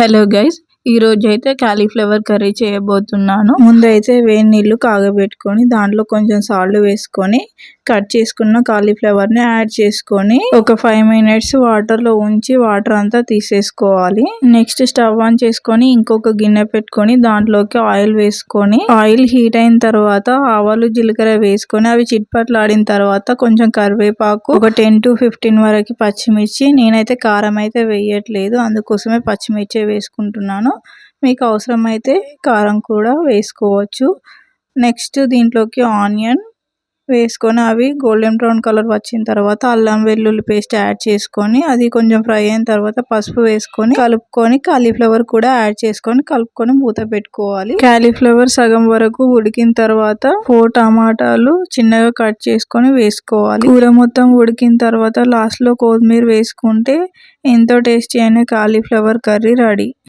Hello guys ఈ రోజు అయితే కాలీఫ్లవర్ కర్రీ చేయబోతున్నాను. ముందైతే వేడి నీళ్ళు కాగబెట్టుకొని దాంట్లో కొంచెం సాల్ట్ వేసుకొని కట్ చేసుకున్న కాలీఫ్లవర్ని యాడ్ చేసుకొని ఒక ఫైవ్ మినిట్స్ వాటర్లో ఉంచి వాటర్ అంతా తీసేసుకోవాలి. నెక్స్ట్ స్టవ్ ఆన్ చేసుకొని ఇంకొక గిన్నె పెట్టుకొని దాంట్లోకి ఆయిల్ వేసుకొని ఆయిల్ హీట్ అయిన తర్వాత ఆవాలు జీలకర్ర వేసుకొని అవి చిట్పట్లాడిన తర్వాత కొంచెం కరివేపాకు ఒక టెన్ టు ఫిఫ్టీన్ వరకు పచ్చిమిర్చి నేనైతే కారం అయితే వేయట్లేదు అందుకోసమే పచ్చిమిర్చి వేసుకుంటున్నాను. మీకు అవసరమైతే కారం కూడా వేసుకోవచ్చు. నెక్స్ట్ దీంట్లోకి ఆనియన్ వేసుకొని అవి గోల్డెన్ బ్రౌన్ కలర్ వచ్చిన తర్వాత అల్లం వెల్లుల్లి పేస్ట్ యాడ్ చేసుకొని అది కొంచెం ఫ్రై అయిన తర్వాత పసుపు వేసుకొని కలుపుకొని కాలీఫ్లవర్ కూడా యాడ్ చేసుకొని కలుపుకొని మూత పెట్టుకోవాలి. కాలీఫ్లవర్ సగం వరకు ఉడికిన తర్వాత ఫోర్ టమాటాలు చిన్నగా కట్ చేసుకొని వేసుకోవాలి. కూర మొత్తం ఉడికిన తర్వాత లాస్ట్లో కొత్తిమీర వేసుకుంటే ఎంతో టేస్టీ అయిన కాలీఫ్లవర్ కర్రీ రెడీ.